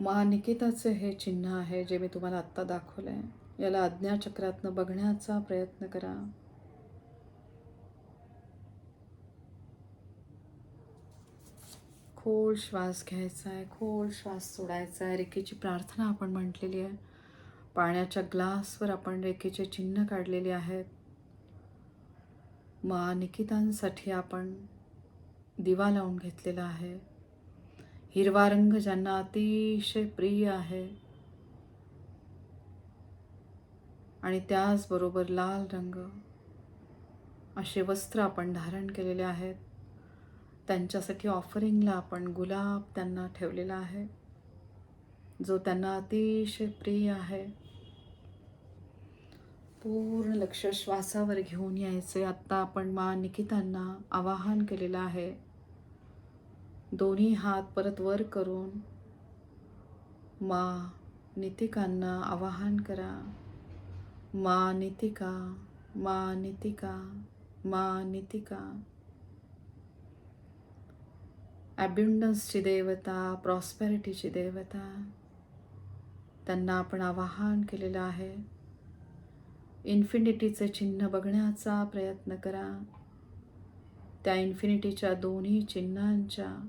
महानिकिताचे हे चिन्ह आहे जे मी तुम्हाला आत्ता दाखवलं आहे याला आज्ञाचक्रातनं बघण्याचा प्रयत्न करा. खोल श्वास घ्यायचा आहे खोल श्वास सोडायचा आहे रेखेची प्रार्थना आपण म्हटलेली आहे. पाण्याच्या ग्लासवर आपण रेखेचे चिन्ह काढलेले आहेत. महानिकितांसाठी आपण दिवा लावून घेतलेला आहे. हिरवा रंग ज्यांना अतिशय प्रिय आहे. आणि त्याचबरोबर लाल रंग. असे वस्त्र आपण धारण केलेले आहेत. त्यांच्यासाठी ऑफरिंगला आपण गुलाब त्यांना ठेवलेला आहे. जो त्यांना अतिशय प्रिय आहे. पूर्ण लक्ष श्वासावर घेऊन यायचे. आत्ता आपण मा निकितांना आवाहन केलेलं आहे. दोन्ही हात परत वर करून मा नितिकांना आवाहन करा. मा नितिका मा नितिका मा नितिका. ॲब्युंडन्सची देवता प्रॉस्पॅरिटीची देवता त्यांना आपण आवाहन केलेलं आहे. इन्फिनिटीचे चिन्ह बघण्याचा प्रयत्न करा. त्या इन्फिनिटीच्या दोन्ही चिन्हांच्या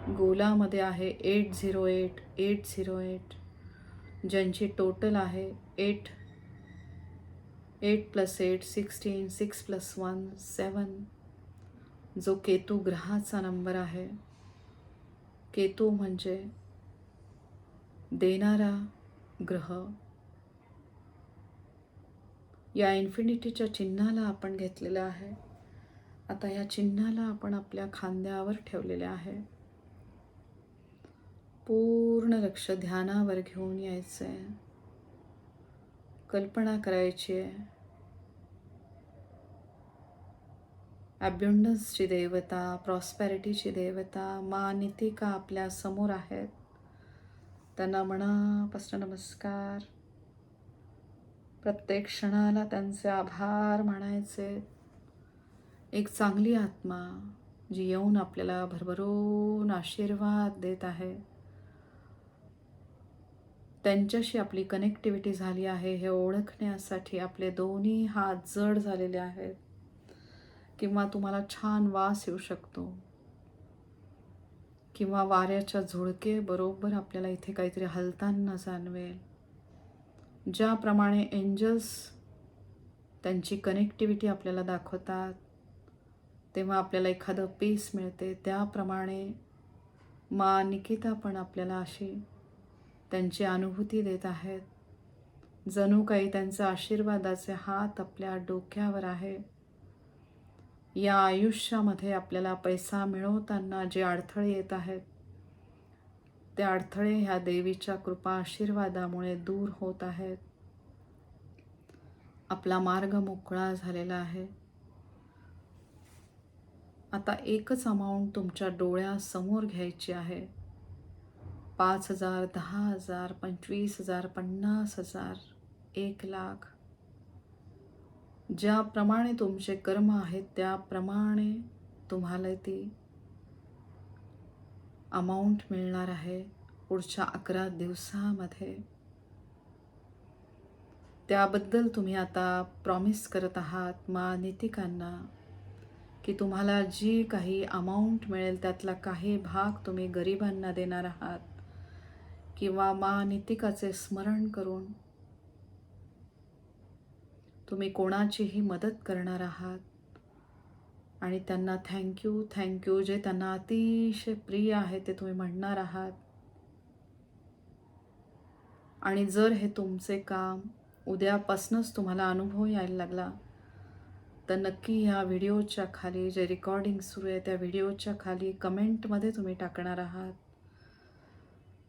गोलामध्ये आहे eight zero eight eight zero eight ज्यांची टोटल आहे eight eight plus eight sixteen six plus one seven. जो केतू ग्रहाचा नंबर आहे. केतू म्हणजे देणारा ग्रह. या इन्फिनिटीच्या चिन्हाला आपण घेतलेलं आहे. आता या चिन्हाला आपण आपल्या खांद्यावर ठेवलेले आहे. पूर्ण लक्ष ध्यानावर घेऊन यायचं आहे कल्पना करायची आहे. ॲब्युंडन्सची देवता प्रॉस्पॅरिटीची देवता मा नितिका आपल्यासमोर आहेत. त्यांना मनापासून नमस्कार. प्रत्येक क्षणाला त्यांचे आभार मानायचे. एक चांगली आत्मा जी येऊन आपल्याला भरभरून आशीर्वाद देत आहे. त्यांच्याशी आपली कनेक्टिव्हिटी झाली आहे हे ओळखण्यासाठी आपले दोन्ही हात जड झालेले आहेत. किंवा तुम्हाला छान वास येऊ शकतो. किंवा वाऱ्याच्या झुळके बरोबर आपल्याला इथे काहीतरी हलताना जाणवेल. ज्याप्रमाणे एंजल्स त्यांची कनेक्टिव्हिटी आपल्याला दाखवतात तेव्हा आपल्याला एखादं पीस मिळते त्याप्रमाणे मा निकिता पण आपल्याला अशी त्यांची अनुभूती देत आहेत. जणू काही त्यांचा आशीर्वादाचे हात आपल्या डोक्यावर आहे. या आयुष्यामध्ये आपल्याला पैसा मिळवताना जे अडथळे येत आहेत ते अडथळे ह्या देवीच्या कृपा आशीर्वादामुळे दूर होत आहेत. आपला मार्ग मोकळा झालेला आहे. आता एकच अमाऊंट तुमच्या डोळ्यासमोर घ्यायची आहे. पाच हजार दहा हजार पंचवीस हजार पन्नास हजार एक लाख. ज्याप्रमाणे तुमचे कर्म आहेत त्याप्रमाणे तुम्हाला ती अमाऊंट मिळणार आहे पुढच्या अकरा दिवसामध्ये. त्याबद्दल तुम्ही आता प्रॉमिस करत आहात मा नितिकांना की तुम्हाला जी काही अमाऊंट मिळेल त्यातला काही भाग तुम्ही गरिबांना देणार आहात. किंवा मा नितिकाचे स्मरण करून तुम्ही कोणाचीही मदत करणार आहात. आणि त्यांना थँक्यू थँक्यू जे त्यांना अतिशय प्रिय आहे ते तुम्ही म्हणणार आहात. आणि जर हे तुमचे काम उद्यापासूनच तुम्हाला अनुभव यायला लागला तर नक्की ह्या व्हिडिओच्या खाली जे रेकॉर्डिंग सुरू आहे त्या व्हिडिओच्या खाली कमेंटमध्ये तुम्ही टाकणार आहात.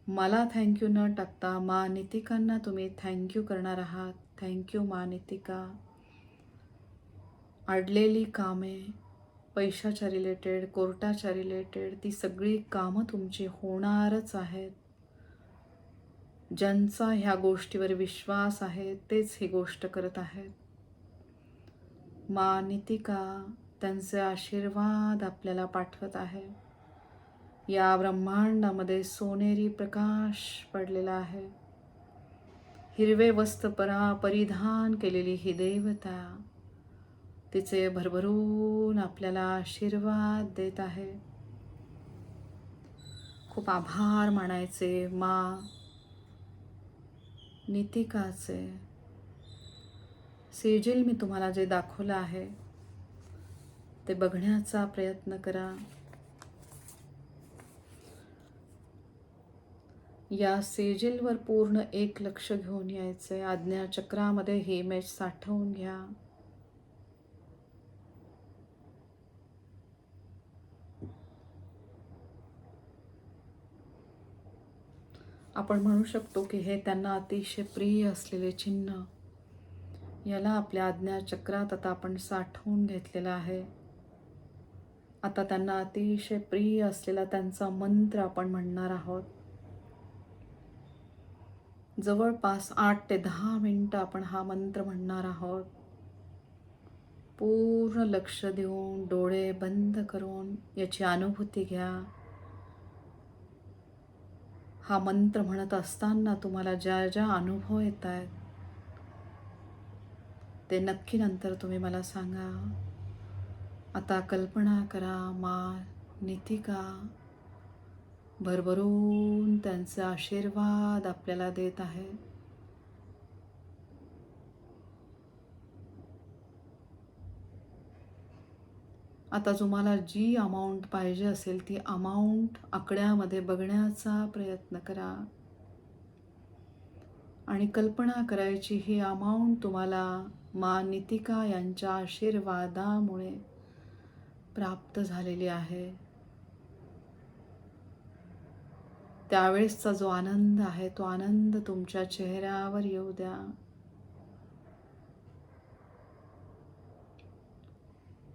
मला थँक्यू न टाकता मा नितिकांना तुम्ही थँक्यू करणार आहात. थँक्यू मा नितिका. अडलेली कामे पैशाच्या रिलेटेड कोर्टाच्या रिलेटेड ती सगळी कामं तुमची होणारच आहेत. ज्यांचा ह्या गोष्टीवर विश्वास आहे तेच ही गोष्ट करत आहेत. मा नितिका त्यांचे आशीर्वाद आपल्याला पाठवत आहे या ब्रह्मांडामध्ये सोनेरी प्रकाश पडलेला आहे. हिरवे वस्त्रपरा परिधान केलेली ही देवता तिचे भरभरून आपल्याला आशीर्वाद देत आहे. खूप आभार मानायचे मा नितिकाचे. सेजेल मी तुम्हाला जे दाखवलं आहे ते बघण्याचा प्रयत्न करा. या सेजेलवर पूर्ण एक लक्ष घेऊन यायचंय. आज्ञाचक्रामध्ये हे इमेज साठवून घ्या. आपण म्हणू शकतो की हे त्यांना अतिशय प्रिय असलेले चिन्ह. याला आपल्या आज्ञाचक्रात आता आपण साठवून घेतलेलं आहे. आता त्यांना अतिशय प्रिय असलेला त्यांचा मंत्र आपण म्हणणार आहोत. जवळपास आठ ते दहा मिनटं आपण हा मंत्र म्हणणार आहोत. पूर्ण लक्ष देऊन डोळे बंद करून याची अनुभूती घ्या. हा मंत्र म्हणत असताना तुम्हाला ज्या ज्या अनुभव येत आहेत ते नक्की नंतर तुम्ही मला सांगा. आता कल्पना करा मा नितिका भरभरून त्यांचा आशीर्वाद आपल्याला देत आहे आता तुम्हाला जी अमाऊंट पाहिजे असेल ती अमाऊंट आकड्यामध्ये बघण्याचा प्रयत्न करा. आणि कल्पना करायची ही अमाऊंट तुम्हाला मा नितिका यांच्या आशीर्वादामुळे प्राप्त झालेली आहे. त्यावेळेसचा जो आनंद आहे तो आनंद तुमच्या चेहऱ्यावर येऊ द्या.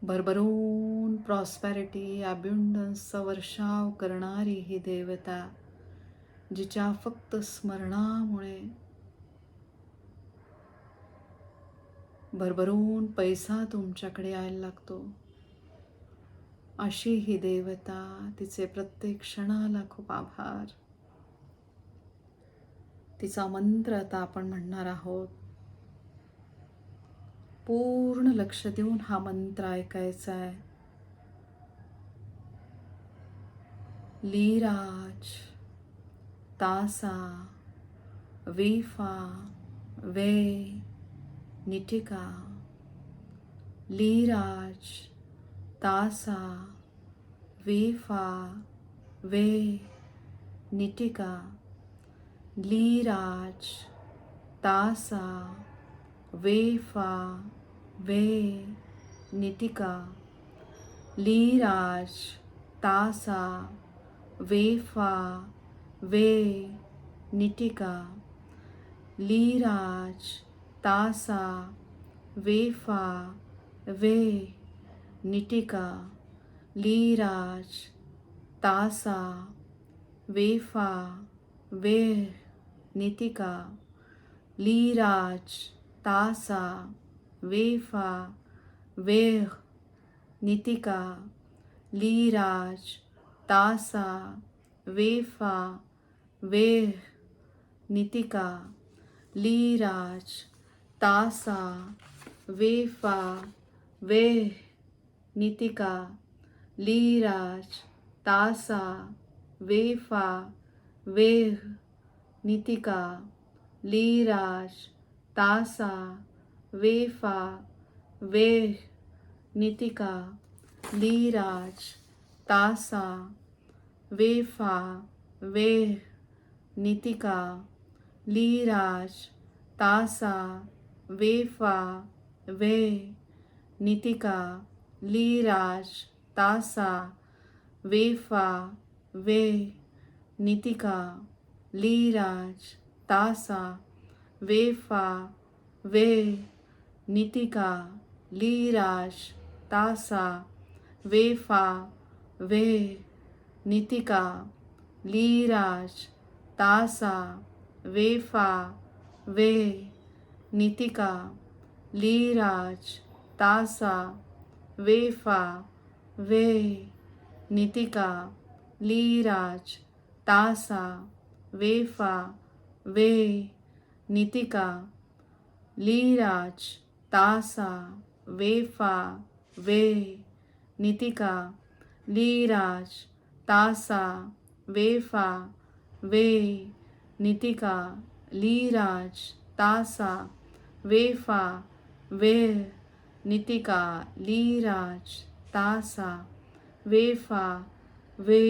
भरभरून प्रॉस्पॅरिटी अब्युंडन्सचा वर्षाव करणारी ही देवता जिच्या फक्त स्मरणामुळे भरभरून पैसा तुमच्याकडे यायला लागतो. अशी ही देवता तिचे प्रत्येक क्षणाला खूप आभार. तिचा मंत्र आता आपण म्हणणार आहोत. पूर्ण लक्ष देऊन हा मंत्र ऐकायचा आहे. लीराज तासा वेफा वे निटिका लीराज तासा वेफा वे निटिका लीराज तासा वेफा वे निटिका लीराज तासा वेफा वे निटिका लीराज तासा वेफा वे। निटिका लीराज तासा वेफा वेह नितिका लीराज तासा वेफा वेह नितिका लीराज तासा वेफा वेह नितिका लीराज तासा वेफा वेह नितिका लीराज तासा वेफा वेह नितिका लीराज तासा वेफा वेह नितिका लीराज तासा वेफा वेह नितिका लीराज तासा वेफा वे नितिका लीराज तासा वेफा वे नितिका लीराज तासा वेफा वे नितिका लीराज तासा वेफा वे नितिका लीराज तासा वेफा वे नितिका लीराज तासा वेफा वे नितिका लीराज तासा वेफा वे नितिका लीराज तासा वेफा वे नितिका लीराज तासा वेफा वे नितिका लीराज तासा वेफा वे नितिका लीराज तासा वेफा वे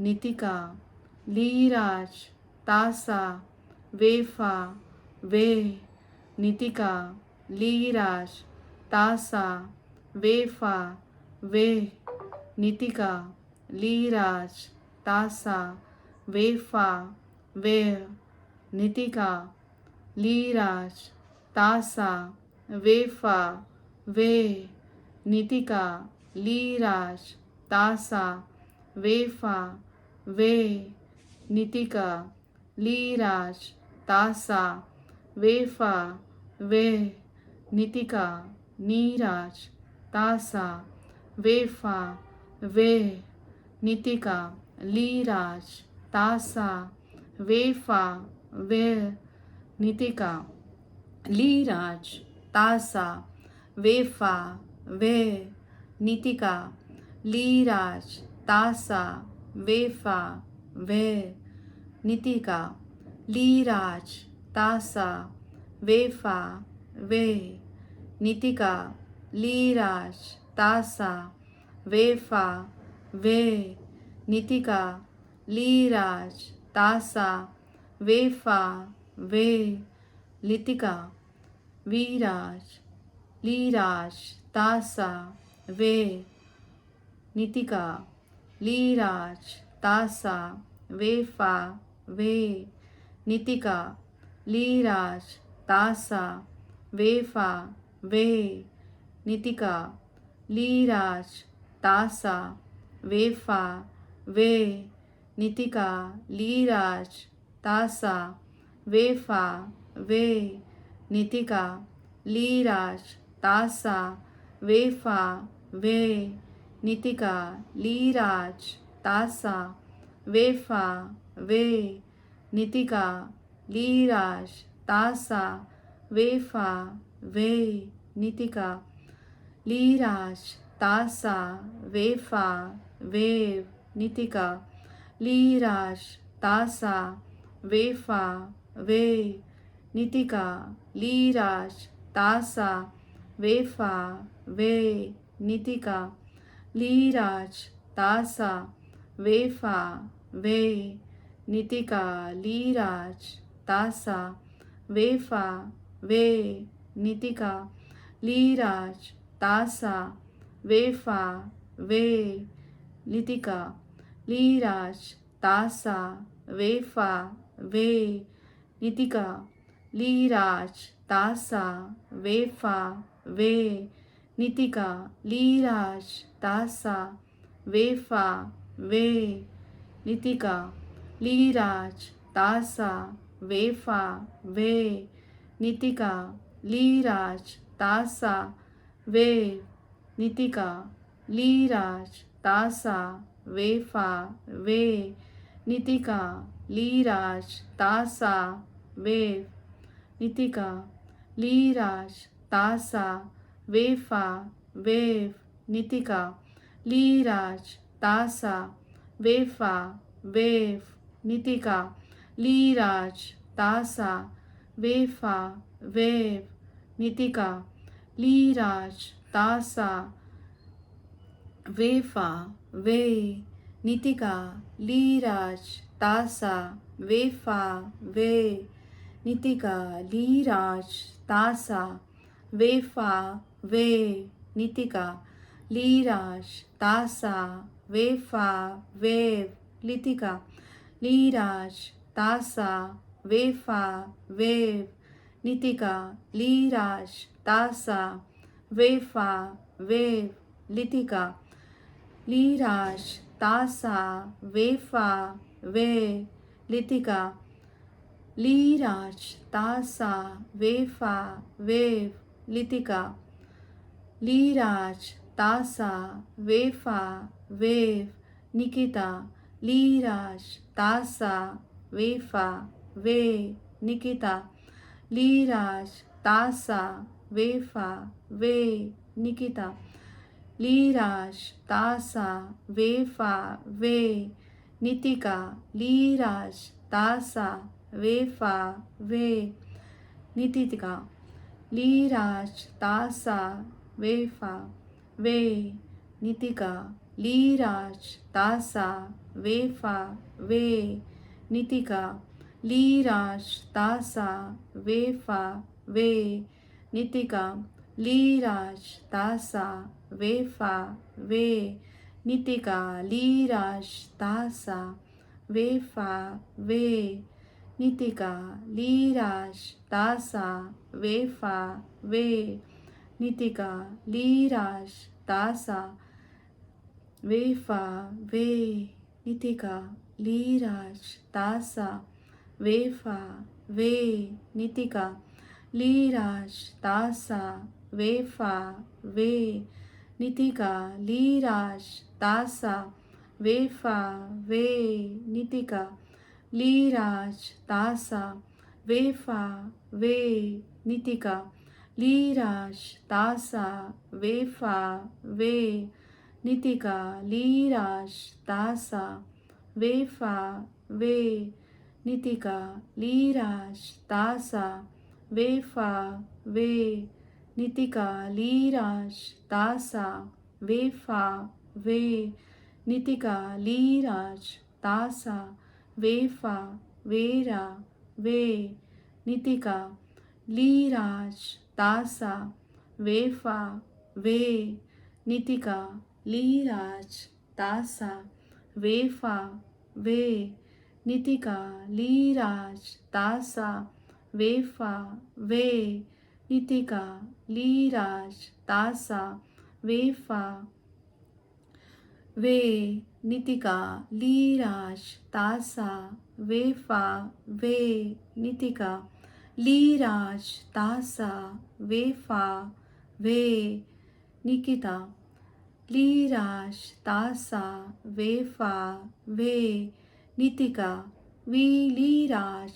नितिका लीराज तासा वेफा वे नितिका लीराज तासा वेफा वे नितिका लीराज तासा वेफा वे नितिका लीराज तासा वेफा वे नितिका लीराज तासा वेफा वे नितिका लीराज तासा वेफा वे नितिका नीराज तासा वेफा वे नितिका लीराज तासा वेफा वे नितिका लीराज। तासा वेफा वे नितिका लीराज तासा वेफा वे नितिका लीराज तासा वेफा वे नितिका लीराज तासा वेफा वे नितिका लीराज तासा वेफा वे लितिका। विराज लीराज तासा वे नितिका लीराज तासा वेफा वे नितिका लीराज तासा वेफा वे नितिका लीराज तासा वेफा वे नितिका लीराज तासा वेफा वे नितिका लीराज तासा वेफा वे नितिका लीराज तासा वेफा वे नितिका लीराज तासा वेफा वे नितिका लीराज तासा वेफा वे नितिका लीराज तासा वेफा वे नितिका लीराज तासा वेफा वे नितिका लीराज तासा वेफा वे नितिका लीराज तासा वेफा वे नितिका लीराज तासा वेफा वे नितिका लीराज तासा वेफा वे नितिका लीराज तासा वेफा वे नितिका लीराज तासा वेफा वे नितिका लीराज तासा वेफा वे नितिका लीराज तासा वे नितिका लीराज तासा वेफा वे नितिका लीराज तासा वे नितिका लीराज तासा वेफा वेव नितिका लीराज तासा वेफा वेव नितिका लीराज तासा वेफा वेव नितिका लीराज तासा वेफा वे नितिका लीराज तासा वेफा वे नितिका लीराज तासा वेफा वे नितिका लीराज तासा वेफा वेव लितिका लीराज तासा वेफा वेव नितिका लीराज तासा वेफा वेव लितिका लीराज तासा वेफा वे लितिका लीराज तासा वेफा वेव लितिका. लीराज तासा वेफा वेव निकिता. लीराज तासा वेफा वे निकिता. लीराज तासा वेफा वे निकिता. लीराज तासा वेफा वे नितिका. लीराज तासा वेफा वे नितिका लीराज तासा वेफा वे नितिका लीराज तासा वेफा वे नितिका लीराज तासा वेफा वे नितिका लीराज तासा वेफा वे नितिका लीराज तासा वेफा वे नितिका लीराश तासा वेफा वे नितिका लीराश तासा वेफा वे नितिका लीराश तासा वेफा वे नितिका लीराश तासा वेफा वे नितिका लीराश तासा वेफा वे नितिका लीराज तासा वेफा वे नितिका लीराज तासा वेफा वे नितिका लीराज तासा वेफा वे नितिका लीराज तासा वेफा वे नितिका लीराज तासा वेफा वे नितिका लीराज तासा वेफा वेरा वे नितिका लीराज तासा वेफा वे नितिका लीराज तासा वेफा वे नितिका लीराज तासा वेफा वे नितिका लीराज तासा वेफा वे नितिका लीराश तासा वेफा वे नितिका लीराश तासा वेफा वे निकिता लीराश तासा वेफा वे नितिका वी लीराश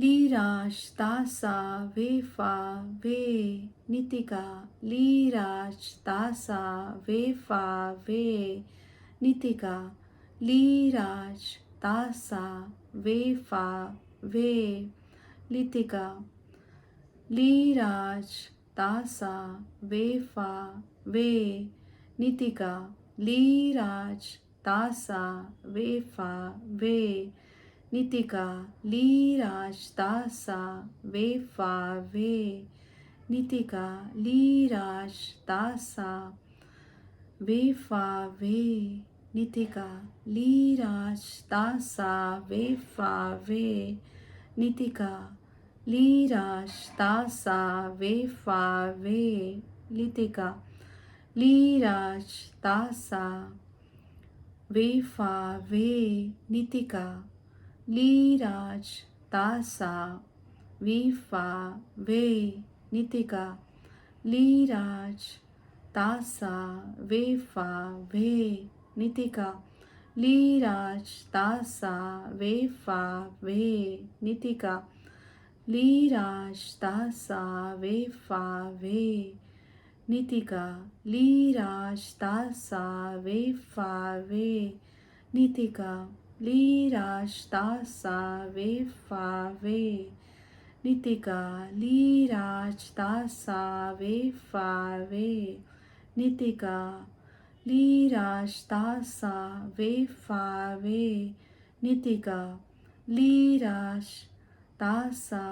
लीराश तासा वेफा वे नितिका लीराश तासा वेफा वे नितिका लीराज तासा वेफा वे लितिका लीराज तासा वेफा वे नितिका लीराज तासा वेफा वे नितिका लीराज तासा वेफा वे नितिका लीराज तासा वेफा वे नितिका लीराज तासा वेफा वे नितिका लीराज तासा वेफा वे लितिका लीराज तासा वेफा वे नितिका लीराज तासा वेफा वे नितिका लीराज तासा वेफा वे नितिका लीराज तासा वेफा वे नितिका लीराज तासा वेफा वे नितिका लीराज तासा वेफा वे नितिका लीराश तासा वे फा वे नितिका लीराज तासा वे फा वे नितिका लीराज तासा वे फा वे नितिका लीराश तासा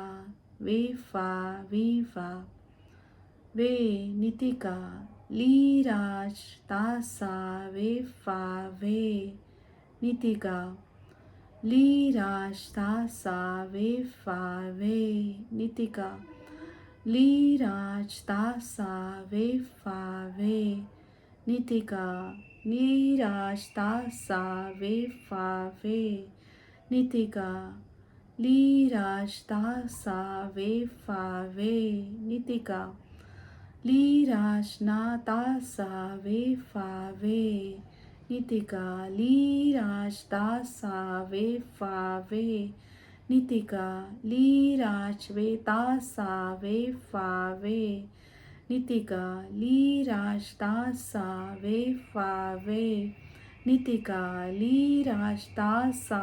वे फा वी फा वे नितिका लीराज तासा वे फा वे nitika li rashta sa ve fa ve nitika li rashta sa ve fa ve nitika ni rashta sa ve fa ve nitika li rashta sa ve fa ve nitika li rashna ta sa ve Nitika लीराज दासावे फावे Nitika लीराज वे दासावे फावे नितिका लीराज दासावे फावे नितिका लीराज दासा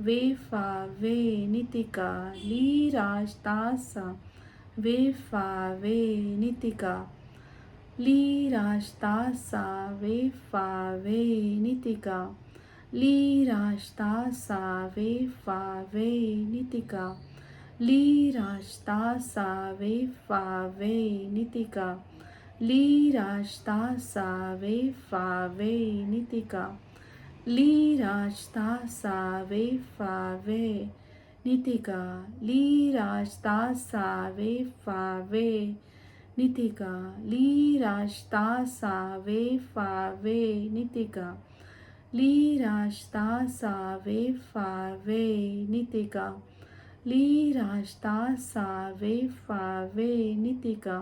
वे फावे नितिका लीराज दासा वे फावे नितिका ली राश्ता सा वे फा वे नितिका ली राश्ता सा वे फा वे नितिका ली राश्ता सा वे फा वे नितिका ली राश्ता सा वे फा वे नितिका ली राश्ता सा वे फा वे नितिका ली राश्ता सा वे फा वे नितिका लीराजतासा वे फा वे नितिका लीराजतासा वे फा वे नितिका लीराजतासा वे फा वे नितिका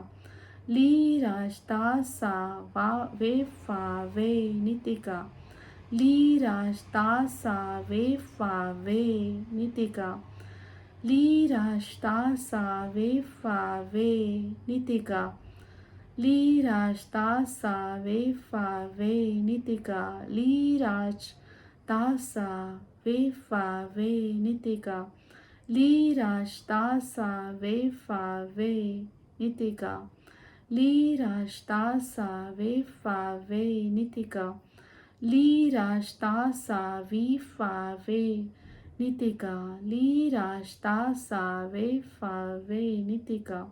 लीराजतासा वा वे फा वे नितिका लीराजतासा वे फा वे नितिका ली राष्टा सा वे फा वे नितिका ली राजता सा वे फा वे नितिका ली राज तासा वे फा वे नितिका ली राजता सा वे फा वे नितिका ली राजता सा वे फा वे नितिका ली राजता सा वी फा वे nitica li rashta sa ve fa ve nitika.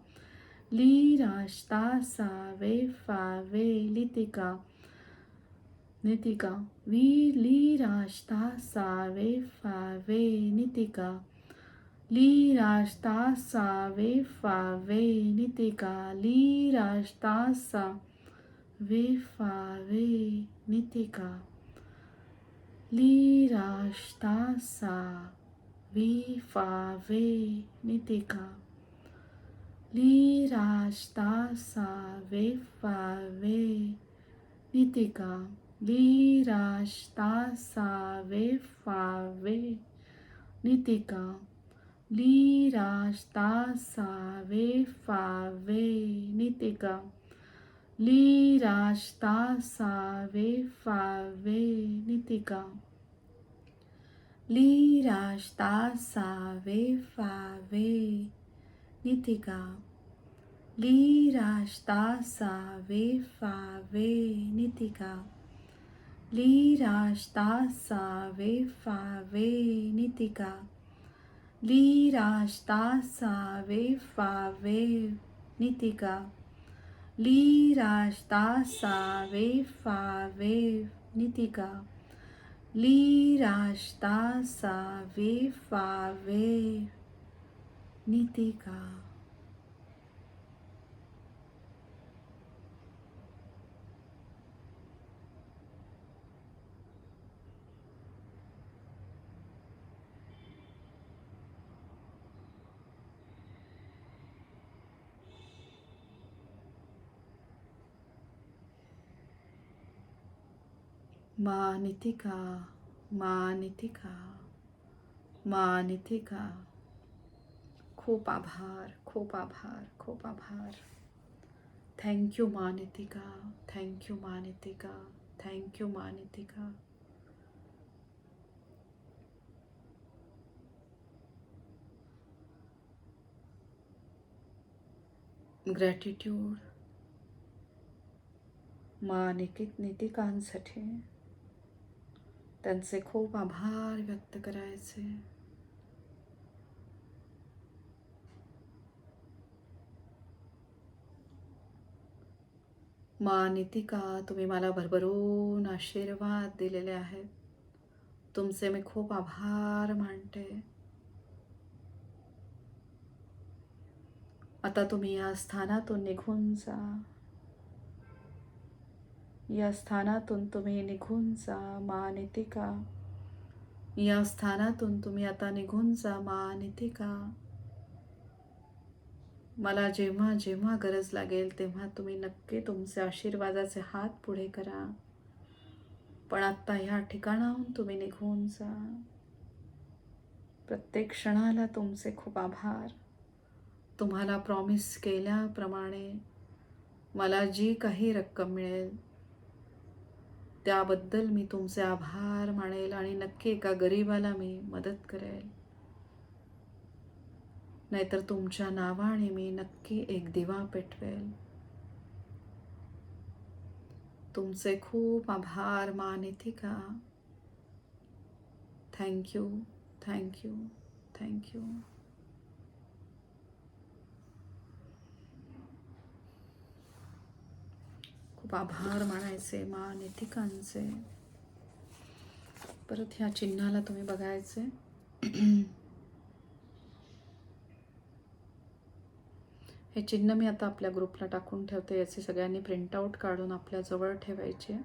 Li rashta sa ve fa ve litika nitika. Vi li rashta sa ve fa ve nitika. Li rashta sa ve fa ve nitika. Lirastasa Vifave Nitika Lirastasa Vifave Nitika Lirastasa Vifave Nitika Lirastasa Vifave Nitika ली राजता सावे फावे नितिका ली राजता सावे फावे नितिका ली राजता सावे फावे नितिका ली राजता सावे फावे नितिका ली राजता सावे फावे नितिका ली राज तासा वेफ फा वेफ नितिका ली राज तासा वेफ फा वेफ नितिका मानितिका मानितिका मानितिका खूप आभार खूप आभार खूप आभार thank you Manitika thank you Manitika thank you Manitika gratitude मानिकित नितिकांसाठी त्यांचे खूप आभार व्यक्त करायचे. मा नितिका तुम्ही मला भरभरून आशीर्वाद दिलेले आहेत. तुमचे मी खूप आभार मानते. आता तुम्ही या स्थानातून निघून जा. या स्थानातून तुम्ही निघून जा मा नितिका. या स्थानातून तुम्ही आता निघून जा मा नितिका. मला जेव्हा जेव्हा गरज लागेल तेव्हा तुम्ही नक्की तुमचे आशीर्वादाचे हात पुढे करा. पण आत्ता ह्या ठिकाणाहून तुम्ही निघून जा. प्रत्येक क्षणाला तुमचे खूप आभार. तुम्हाला प्रॉमिस केल्याप्रमाणे मला जी काही रक्कम मिळेल त्याबद्दल मी तुमचे आभार मानेल आणि नक्की एका गरीबाला मी मदत करेल. नाहीतर तुमच्या नावाने मी नक्की एक दिवा पेटवेल. तुमचे खूप आभार मानिथिका थँक्यू थँक्यू थँक्यू. खूप आभार मानायचे मा नितिकांचे. परत ह्या चिन्हाला तुम्ही बघायचे. हे चिन्ह मी आता आपल्या ग्रुपला टाकून ठेवते याचे सगळ्यांनी प्रिंटआउट काढून आपल्याजवळ ठेवायचे.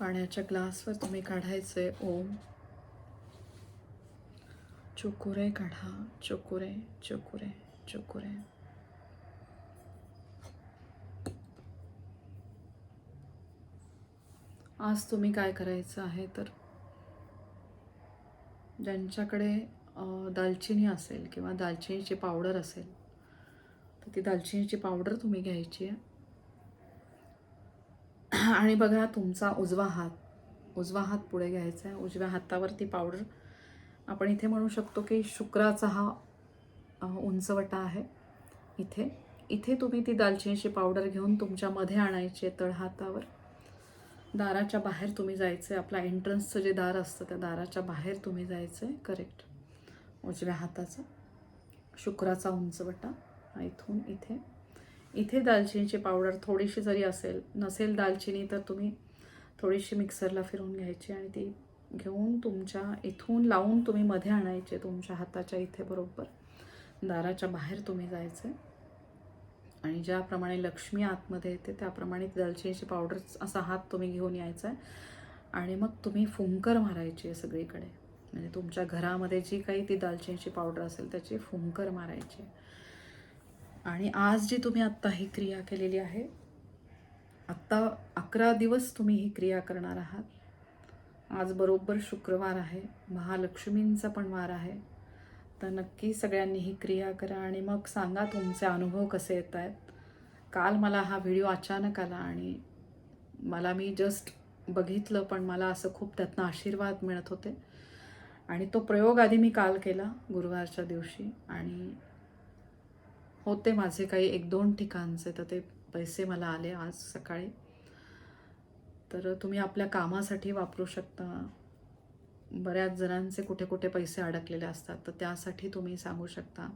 पाण्याच्या ग्लासवर तुम्ही काढायचे ओम. चोकुरे काढा चोकुरे चोकुरे चोकुरे. आज तुम्ही काय करायचं आहे तर ज्यांच्याकडे दालचिनी असेल किंवा दालचिनीची पावडर असेल तर ती दालचिनीची पावडर तुम्ही घ्यायची आहे. आणि बघा तुमचा उजवा हात उजवा हात पुढे घ्यायचा आहे. उजव्या हातावर ती पावडर आपण इथे म्हणू शकतो की शुक्राचा हा उंचवटा आहे इथे. इथे तुम्ही ती दालचिनीची पावडर घेऊन तुमच्यामध्ये आणायची तळहातावर दाराच्या बाहेर तुम्ही जायचं आहे आपला एंट्रन्सचं जे दार असतं त्या दाराच्या बाहेर तुम्ही जायचं आहे करेक्ट उजव्या हाताचा. शुक्राचा उंचवटा हा इथून इथे. इथे दालचिनीची पावडर थोडीशी जरी असेल नसेल दालचिनी तर तुम्ही थोडीशी मिक्सरला फिरवून घ्यायची आणि ती घेऊन तुमच्या इथून लावून तुम्ही मध्ये आणायचे तुमच्या हाताच्या इथे बरोबर. दाराच्या बाहेर तुम्ही जायचे. आणि ज्याप्रमाणे लक्ष्मी आतमध्ये येते त्याप्रमाणे दालचिनीची पावडर असा हात तुम्ही घेऊन यायचा आहे. आणि मग तुम्ही फुंकर मारायची आहे सगळीकडे. म्हणजे तुमच्या घरामध्ये जी काही ती दालचिनीची पावडर असेल त्याची फुंकर मारायची आणि आज जी तुम्ही आत्ता ही क्रिया केलेली आहे आत्ता अकरा दिवस तुम्ही ही क्रिया करणार आहात आज बरोबर शुक्रवार आहे. महालक्ष्मींचा पण वार आहे. तर नक्की सगळ्यांनी ही क्रिया करा आणि मग सांगा तुमचे अनुभव कसे येत आहेत. काल मला हा व्हिडिओ अचानक आला आणि मला मी जस्ट बघितलं पण मला असं खूप त्यातनं आशीर्वाद मिळत होते. आणि तो प्रयोग आधी मी काल केला गुरुवारच्या दिवशी आणि होते माझे काही एक दोन ठिकाणचे तर ते पैसे मला आले आज सकाळी. तर तुम्ही आपल्या कामासाठी वापरू शकता. बऱ्याच जणांचे कुठे कुठे पैसे अडकलेले असतात तर त्यासाठी तुम्ही सांगू शकता.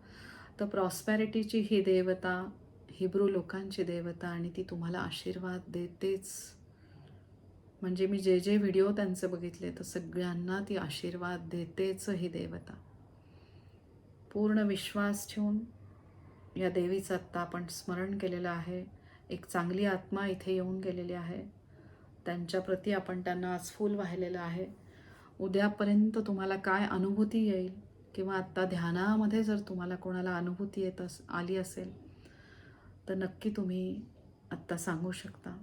तर प्रॉस्पॅरिटीची ही देवता हिब्रू लोकांची देवता आणि ती तुम्हाला आशीर्वाद देतेच. म्हणजे मी जे जे व्हिडिओ त्यांचे बघितले तर सगळ्यांना ती आशीर्वाद देतेच ही देवता. पूर्ण विश्वास ठेवून या देवीचं आत्ता आपण स्मरण केलेलं आहे. एक चांगली आत्मा इथे येऊन गेलेली आहे. त्यांच्याप्रती आपण त्यांना आज वाहिलेलं आहे. उद्यापर्यंत तुम्हाला काय अनुभूती येईल किंवा आत्ता ध्यानामध्ये जर तुम्हाला कोणाला अनुभूती येत अस आली असेल तर नक्की तुम्ही आत्ता सांगू शकता.